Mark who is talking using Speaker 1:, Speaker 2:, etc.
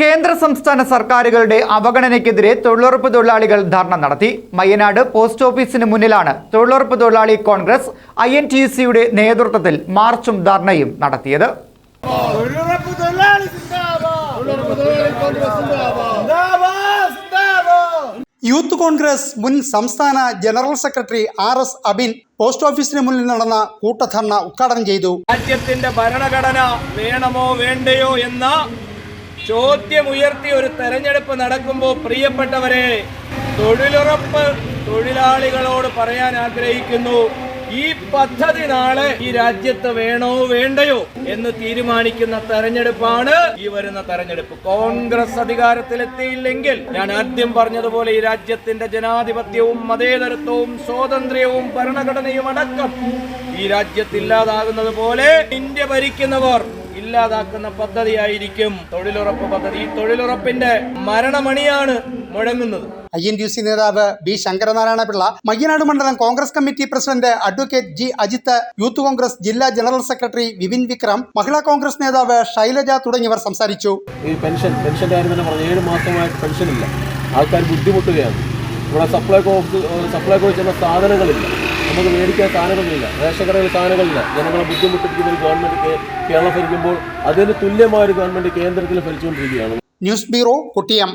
Speaker 1: കേന്ദ്ര സംസ്ഥാന സർക്കാരുകളുടെ അവഗണനയ്ക്കെതിരെ തൊഴിലുറപ്പ് തൊഴിലാളികൾ ധർണ നടത്തി. മയ്യനാട് പോസ്റ്റ് ഓഫീസിന് മുന്നിലാണ് തൊഴിലുറപ്പ് തൊഴിലാളി കോൺഗ്രസ് ഐ എൻ ടി സിയുടെ നേതൃത്വത്തിൽ മാർച്ചും ധർണയും നടത്തിയത്.
Speaker 2: യൂത്ത് കോൺഗ്രസ് മുൻ സംസ്ഥാന general secretary R S Abin post ഓഫീസിന് മുന്നിൽ നടന്ന കൂട്ടധർണ ഉദ്ഘാടനം ചെയ്തു.
Speaker 3: രാജ്യത്തിന്റെ ഭരണഘടന വേണമോ വേണ്ടയോ എന്ന ചോദ്യമുയർത്തി ഒരു തെരഞ്ഞെടുപ്പ് നടക്കുമ്പോൾ പ്രിയപ്പെട്ടവരെ തൊഴിലുറപ്പ് തൊഴിലാളികളോട് പറയാൻ ആഗ്രഹിക്കുന്നു. ഈ പദ്ധതി നാളെ ഈ രാജ്യത്ത് വേണോ വേണ്ടയോ എന്ന് തീരുമാനിക്കുന്ന തെരഞ്ഞെടുപ്പാണ് ഈ വരുന്ന തെരഞ്ഞെടുപ്പ്. കോൺഗ്രസ് അധികാരത്തിലെത്തിയില്ലെങ്കിൽ ഞാൻ ആദ്യം പറഞ്ഞതുപോലെ ഈ രാജ്യത്തിന്റെ ജനാധിപത്യവും മതേതരത്വവും സ്വാതന്ത്ര്യവും ഭരണഘടനയും അടക്കം ഈ രാജ്യത്ത് ഇല്ലാതാകുന്നത് പോലെ ഇന്ത്യ ഭരിക്കുന്നവർ ഇല്ലാതാക്കുന്ന പദ്ധതിയായിരിക്കും തൊഴിലുറപ്പ് പദ്ധതി. ഈ തൊഴിലുറപ്പിന്റെ മരണമണിയാണ് മുഴങ്ങുന്നത്.
Speaker 2: ഐ എൻ ഡി സി നേതാവ് ബി ശങ്കരനാരായണ പിള്ള മയ്യനാട് മണ്ഡലം Congress committee president advocate G Ajith youth Congress ജില്ലാ ജനറൽ സെക്രട്ടറി വിപിൻ വിക്രം മഹിളാ കോൺഗ്രസ് നേതാവ് ശൈലജ തുടങ്ങിയവർ സംസാരിച്ചു.
Speaker 4: ഈ പെൻഷൻ പെൻഷന്റെ കാര്യം തന്നെ പറഞ്ഞു ഏഴ് മാസമായിട്ട് ഇല്ല. ആൾക്കാർ ബുദ്ധിമുട്ടുകയാണ്. ഇവിടെ സപ്ലൈകോ സപ്ലൈകോ ചെന്ന സാധനങ്ങളില്ല. നമുക്ക് മേടിക്കാൻ സാധനങ്ങളില്ല റേഷൻ കടയിൽ സാധനങ്ങളില്ല. ജനങ്ങളെ ബുദ്ധിമുട്ടിപ്പിക്കുന്ന ഒരു ഗവൺമെന്റ് കേരളം ഭരിക്കുമ്പോൾ അതിന് തുല്യമായ ഒരു ഗവൺമെന്റ് കേന്ദ്രത്തിൽ ഭരിച്ചുകൊണ്ടിരിക്കുകയാണ്.
Speaker 2: News bureau Kottiyam.